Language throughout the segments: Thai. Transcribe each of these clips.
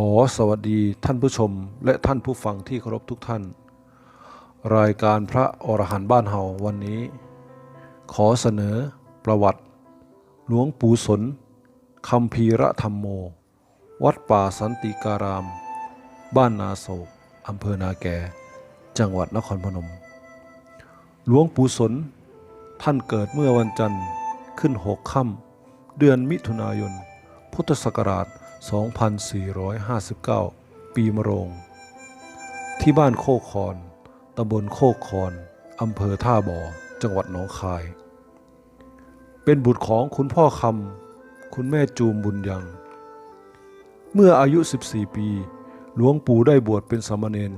ขอสวัสดีท่านผู้ชมและท่านผู้ฟังที่เคารพทุกท่าน รายการพระอรหันต์บ้านเฮาวันนี้ ขอเสนอประวัติ หลวงปู่สนคำพีระธรรมโม วัดป่าสันติการาม บ้านนาโศกอำเภอนาแกจังหวัดนครพนม หลวงปู่สน ท่านเกิดเมื่อวันจันทร์ขึ้นหกค่ำเดือนมิถุนายน พุทธศักราช 2459 ปีมะโรง ที่บ้านโคกคอนตำบลโคกคอนอำเภอท่าบ่อ จังหวัดหนองคาย เป็นบุตรของคุณพ่อคำ คุณแม่จูมบุญยัง เมื่ออายุ 14 ปี หลวงปู่ได้บวชเป็นสามเณร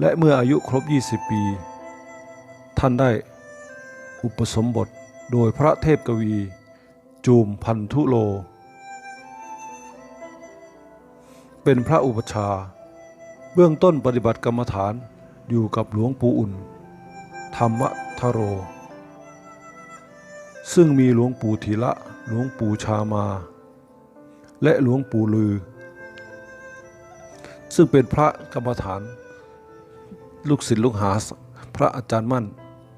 และเมื่ออายุครบ 20 ปี ท่านได้อุปสมบทโดยพระเทพกวี จูมพันธุโล เป็นพระอุปชา เบื้องต้นปฏิบัติกรรมฐานอยู่กับหลวงปู่อุ่น ธรรมทโร ซึ่งมีหลวงปู่ธีระหลวงปู่ชามา และหลวงปู่ลือ ซึ่งเป็นพระกรรมฐาน ลูกศิษย์ลูกหาพระอาจารย์มั่น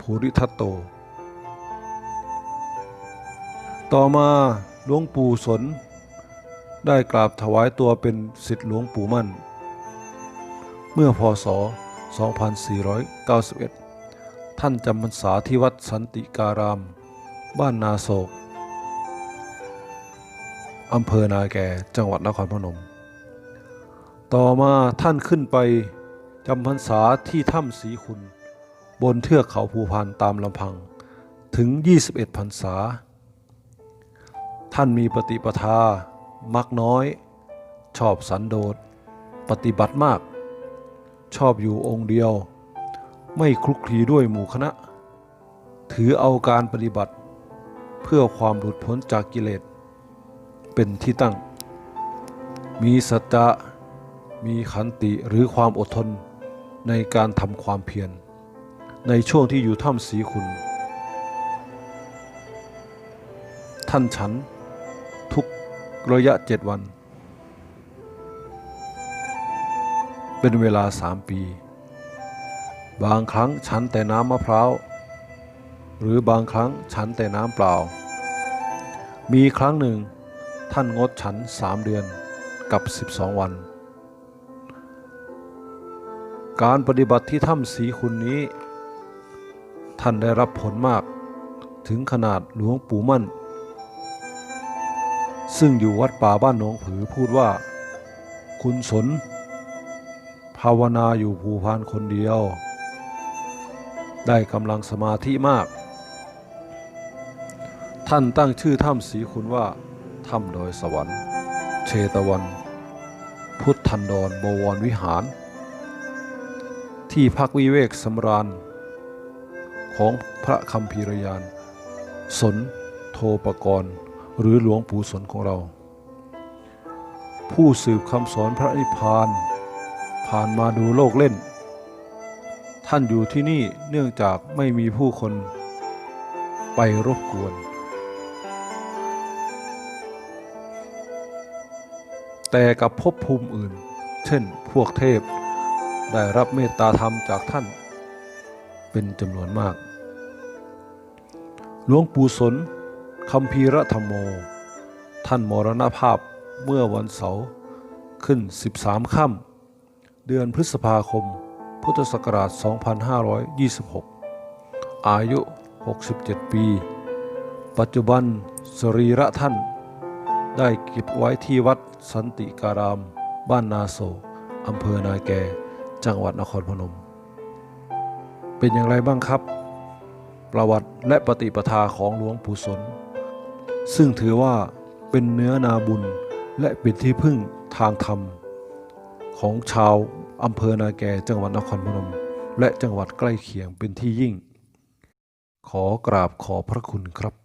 ภูริทัตโต ต่อมาหลวงปู่สน ได้กราบถวายตัวเป็นสิทธิหลวงปู่มั่น เมื่อพศ 2491 ท่านจำพรรษาที่วัดสันติการาม บ้านนาโศกอำเภอนาแก่จังหวัดนครพนม ต่อมาท่านขึ้นไปจำพรรษาที่ถ้ำสีคุณ บนเทือกเขาภูพานตามลำพังถึง 21พรรษา ท่านมีปฏิปทา มักน้อย ชอบสันโดษ ปฏิบัติมาก ชอบอยู่องค์เดียว ไม่คลุกคลีด้วยหมู่คณะ ถือเอาการปฏิบัติ เพื่อความหลุดพ้นจากกิเลส เป็นที่ตั้ง มีสัจจะมีขันติหรือความอดทนในการทำความเพียร ในช่วงที่อยู่ถ้ำสีคุณท่านฉัน ระยะเจ็ดวัน เป็นเวลาสามปี บางครั้งฉันแต่น้ำมะพร้าว หรือบางครั้งฉันแต่น้ำเปล่า มีครั้งหนึ่งท่านงดฉันสามเดือนกับ 12 วัน การปฏิบัติที่ถ้ำสีคุณนี้ ท่านได้รับผลมากถึงขนาดหลวงปู่มั่น ซึ่งอยู่วัดป่าบ้านหนองผือพูดว่า คุณสน ภาวนาอยู่ภูพานคนเดียว ได้กำลังสมาธิมาก ท่านตั้งชื่อถ้ำสีคุณว่าถ้ำดอยสวรรค์เชตวัน พุทธันดรบวรวิหาร ที่พักวิเวกสำราญ ของพระคำพีรยาน สนโทปกรณ์ หรือหลวงปู่สนของเรา ผู้สืบคำสอนพระนิพพาน ผ่านมาดูโลกเล่น ท่านอยู่ที่นี่เนื่องจากไม่มีผู้คนไปรบกวน แต่กับภพภูมิอื่น เช่นพวกเทพได้รับเมตตาธรรมจากท่าน เป็นจำนวนมาก หลวงปู่สน คำพีระธรรมโม ท่านมรณภาพเมื่อวันเสาร์ขึ้น 13 ค่ำเดือนพฤษภาคม พุทธศักราช 2526 อายุ 67 ปี ปัจจุบันสรีระท่านได้เก็บไว้ที่วัดสันติการาม บ้านนาโศอำเภอนาแก จังหวัดนครพนม เป็นอย่างไรบ้างครับ ประวัติและปฏิปทาของหลวงปู่สน ซึ่งถือว่าเป็นเนื้อนาบุญและเป็นที่พึ่งทางธรรม ของชาวอำเภอนาแกจังหวัดนครพนม และจังหวัดใกล้เคียงเป็นที่ยิ่ง ขอกราบขอพระคุณครับ